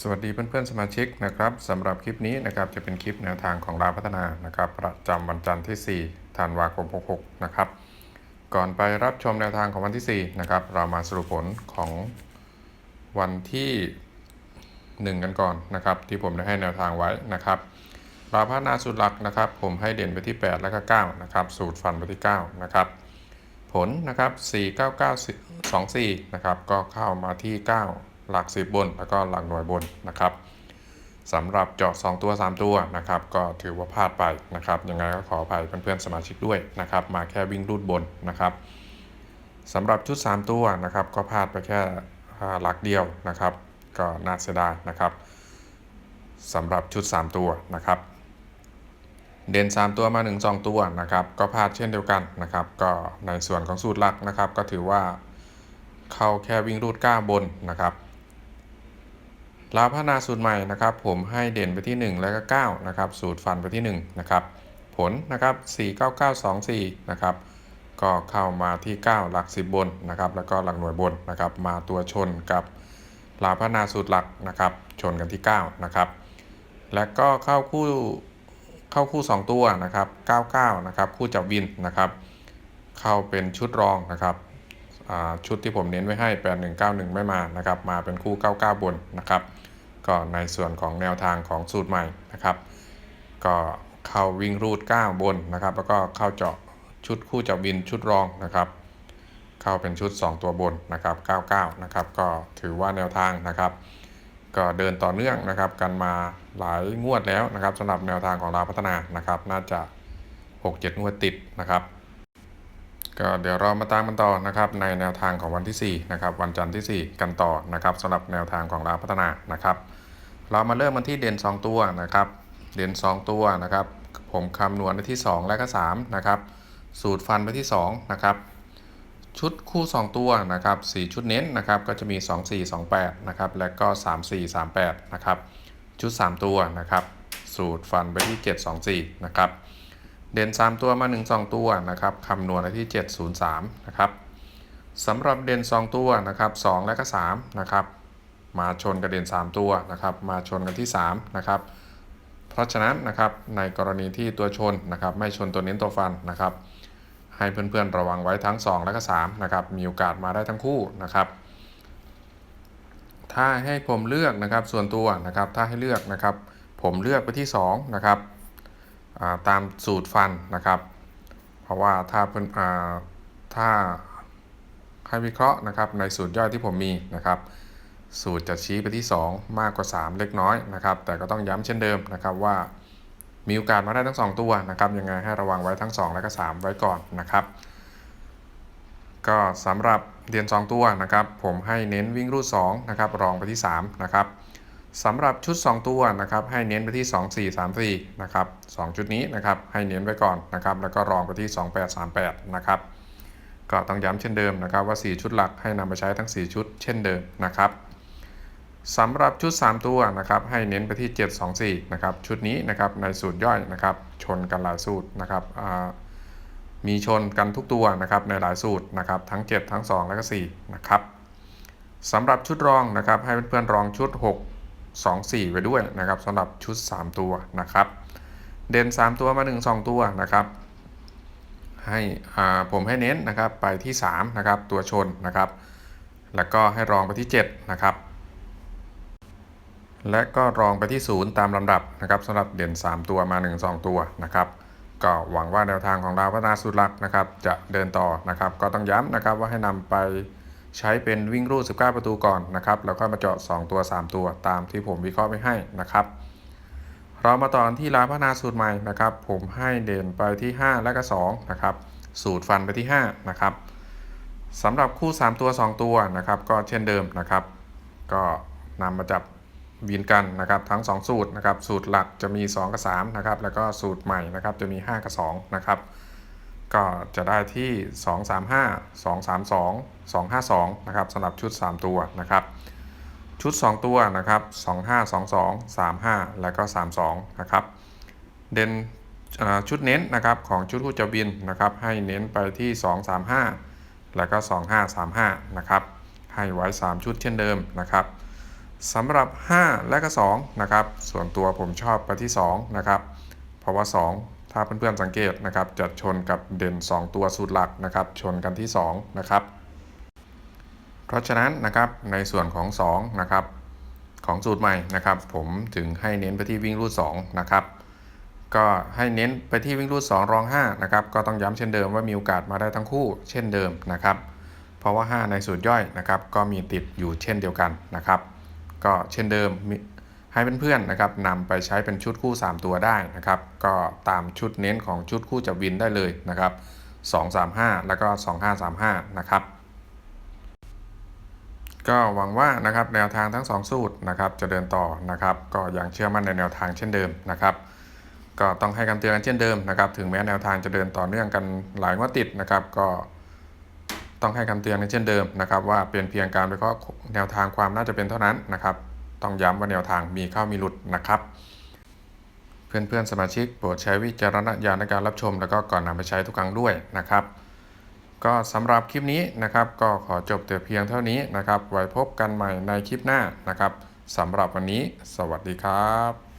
สวัสดีเพื่อนๆสมาชิกนะครับสำหรับคลิปนี้นะครับจะเป็นคลิปแนวทางของราพัฒนานะครับ ประจำวันจันทร์ที่ 4 ธันวาคม 66 นะครับ ก่อนไปรับชมแนวทางของวันที่ 4 นะครับ เรามาสรุปผลของวันที่ 1 กันก่อนนะครับ ที่ผมได้ให้แนวทางไว้นะครับราพัฒนาสูตรหลักนะครับ ผมให้เด่นไปที่ 8 และก็9นะครับสูตรฟันไปที่ 9 นะครับ ผลนะครับ 49924 นะครับก็เข้ามาที่ 9 หลัก10บน แล้วก็หลักหน่วยบนนะครับสำหรับเจาะ 2 ตัว 3 ตัวนะครับ ก็ถือว่าพลาดไปนะครับ ยังไงก็ขออภัยเพื่อนๆสมาชิกด้วยนะครับ มาแค่วิ่งรูดบนนะครับสำหรับชุด 3 ตัวนะครับ ก็พลาดไปแค่หลักเดียวนะครับ ก็น่าเสียดายนะครับสำหรับชุด 3 ตัวนะครับ เด่น 3 ตัวมา 1 2 ตัวนะครับ ก็พลาดเช่นเดียวกันนะครับ ก็ในส่วนของสูตรหลักนะครับ ก็ถือว่าเข้าแค่วิ่งรูด9บนนะครับ ลาวพัฒนาสูตรใหม่นะครับ ผมให้เด่นไปที่ 1 แล้วก็9นะครับสูตรฟันไปที่1นะครับผลนะครับ49924นะครับก็เข้ามาที่ 9 หลัก 10 บนนะครับแล้วก็หลักหน่วยบนนะครับมาตัวชนกับลาพัฒนาสูตรหลักนะครับชนกันที่9นะครับและก็เข้าคู่เข้าคู่ 2 ตัวนะครับ99นะครับคู่จับวินนะครับเข้าเป็นชุดรองนะครับ ชุดที่ผมเน้นไว้ให้ 8191 ไม่มานะครับ มาเป็นคู่ 99 บนนะครับ ก็ในส่วนของแนวทางของสูตรใหม่นะครับ ก็เข้าวิ่งรูด 9 บนนะครับ แล้วก็เข้าเจาะชุดคู่จับวินชุดรองนะครับ เข้าเป็นชุด 2 ตัวบนนะครับ 99 นะครับ ก็ถือว่าแนวทางนะครับ ก็เดินต่อเนื่องนะครับ กันมาหลายงวดแล้วนะครับสำหรับแนวทางของเราพัฒนานะครับ น่าจะ 6-7 งวดติดนะครับ ก็เดี๋ยวเรามาตามกันต่อนะครับในแนวทางของวันที่ 4 นะครับ วันจันทร์ที่ 4 กันต่อนะครับสำหรับแนวทางของเราพัฒนานะครับ เรามาเริ่มกันที่เด่น 2 ตัวนะครับ เด่น 2 ตัวนะครับ ผมคำนวณไปที่ 2 และก็3นะครับ สูตรฟันไปที่2นะครับชุดคู่ 2 ตัวนะครับ4ชุดเน้นนะครับก็จะมี 2 4 2 8นะครับและก็ 3 4 3 8นะครับชุด 3 ตัวนะครับสูตรฟันไปที่ 7 2 4นะครับ เด่น 3 ตัวมา 1 2 ตัวนะครับคำนวณไปที่ 703 นะครับสำหรับเด่น 2 ตัวนะครับ 2 และก็3นะครับมาชนกับเด่น 3 ตัวนะครับมาชนกันที่3นะครับเพราะฉะนั้นนะครับในกรณีที่ตัวชนนะครับไม่ชนตัวเน้นตัวฟันนะครับ ให้เพื่อนๆระวังไว้ทั้ง 2 และก็3นะครับมีโอกาสมาได้ทั้งคู่นะครับถ้าให้ผมเลือกนะครับส่วนตัวนะครับถ้าให้เลือกนะครับผมเลือกไปที่2นะครับ ตามสูตรฟันนะครับ เพราะว่าถ้าเพื่นอ่าถ้าให้วิเคราะห์นะครับในสูตรย่อยที่ผมมีนะครับ สูตรจะชี้ไปที่ 2 มากกว่า 3 เล็กน้อยนะครับ แต่ก็ต้องย้ำเช่นเดิมนะครับว่ามีโอกาสมาได้ทั้ง 2 ตัวนะครับยังไงให้ระวังไว้ทั้ง 2 และก็ 3 ไว้ก่อนนะครับ ก็สำหรับเรียน2 ตัวนะครับ ผมให้เน้นวิ่งรูด2นะครับรองไปที่3นะครับ สำหรับชุด 2 ตัวนะครับให้เน้นไปที่ 2 4 3 4นะครับ2ชุดนี้นะครับให้เน้นไว้ก่อนนะครับแล้วก็รองไปที่ 2 8 3 8นะครับก็ต้องย้ำเช่นเดิมนะครับว่า 4 ชุดหลักให้นำไปใช้ทั้ง 4 ชุดเช่นเดิมนะครับสำหรับชุด 3 ตัวนะครับให้เน้นไปที่ 7 2 4นะครับชุดนี้นะครับในสูตรย่อยนะครับชนกันหลายสูตรนะครับมีชนกันทุกตัวนะครับในหลายสูตรนะครับทั้ง 7 ทั้ง 2 และก็4นะครับสำหรับชุดรองนะครับให้เพื่อนๆรองชุด 6 2 4ไว้ด้วยนะครับสำหรับชุด 3 ตัวนะครับ เด่น 3 ตัวมา 1 2 ตัวนะครับให้อ่าผมให้เน้นนะครับไปที่ 3 นะครับ ตัวชนนะครับ แล้วก็ให้รองไปที่ 7 นะครับ และก็รองไปที่ 0 ตามลำดับนะครับสำหรับเด่น 3 ตัวมา 1 2 ตัวนะครับ ก็หวังว่าแนวทางของเราพัฒนาสุดลักนะครับ จะเดินต่อนะครับ ก็ต้องย้ำนะครับว่าให้นำไป ใช้เป็นวิ่งรูด 19 ประตูก่อนนะครับ แล้วก็มาเจาะ 2 ตัว 3 ตัวตามที่ผมวิเคราะห์ไว้ให้นะครับ เรามาต่อนที่ร้านพัฒนาสูตรใหม่นะครับ ผมให้เด่นไปที่ 5 และก็2นะครับ สูตรฟันไปที่ 5 นะครับสำหรับคู่ 3 ตัว 2 ตัวนะครับ ก็เช่นเดิมนะครับ ก็นำมาจับวินกันนะครับทั้ง 2 สูตรนะครับ สูตรหลักจะมี 2 กับ3นะครับ แล้วก็สูตรใหม่นะครับจะมี 5 กับ2นะครับ ก็จะได้ที่ 2 3 5 2 3 2 2 5 2 นะครับสำหรับชุด 3 ตัวนะครับ ชุด 2 ตัวนะครับ 2 5 2 2 3 5 แล้วก็ 3 2 นะครับ เด่นชุดเน้นนะครับของชุดคู่จะบินนะครับ ให้เน้นไปที่ 2 3 5 แล้วก็ 2 5 3 5 นะครับ ให้ไว้ 3 ชุดเช่นเดิมนะครับสำหรับ 5 และก็ 2 นะครับ ส่วนตัวผมชอบไปที่ 2 นะครับ เพราะว่า 2 ถ้าเพื่อนๆสังเกตนะครับจะชนกับเด่น 2 ตัวสูตรหลักนะครับชนกันที่2นะครับเพราะฉะนั้นนะครับในส่วนของ2นะครับของสูตรใหม่นะครับ ผมถึงให้เน้นไปที่วิ่งรูด2นะครับก็ให้เน้นไปที่วิ่งรูด2รอง5นะครับก็ต้องย้ำเช่นเดิมว่ามีโอกาสมาได้ทั้งคู่เช่นเดิมนะครับเพราะว่า 5 ในสูตรย่อยนะครับก็มีติดอยู่เช่นเดียวกันนะครับ ก็เช่นเดิมมี ให้เพื่อนๆนะครับนำไปใช้เป็นชุดคู่ 3 ตัวได้นะครับ ก็ตามชุดเน้นของชุดคู่จับวินได้เลยนะครับ 235 แล้วก็ 2535 นะครับ ก็หวังว่านะครับแนวทางทั้ง 2 สูตรนะครับจะเดินต่อนะครับ ก็ยังเชื่อมั่นในแนวทางเช่นเดิมนะครับก็ต้องให้คำเตือนกันเช่นเดิมนะครับ ถึงแม้แนวทางจะเดินต่อเนื่องกันหลายงวดติดนะครับ ก็ต้องให้คำเตือนกันเช่นเดิมนะครับ ว่าเป็นเพียงการวิเคราะห์แนวทางความน่าจะเป็นเท่านั้นนะครับ ต้องย้ำว่าแนวทางมีเข้ามีหลุดนะครับ เพื่อนๆสมาชิกโปรดใช้วิจารณญาณในการรับชม แล้วก็ก่อนนำไปใช้ทุกครั้งด้วยนะครับ ก็สำหรับคลิปนี้นะครับ ก็ขอจบแต่เพียงเท่านี้นะครับ ไว้พบกันใหม่ในคลิปหน้านะครับสำหรับวันนี้ สวัสดีครับ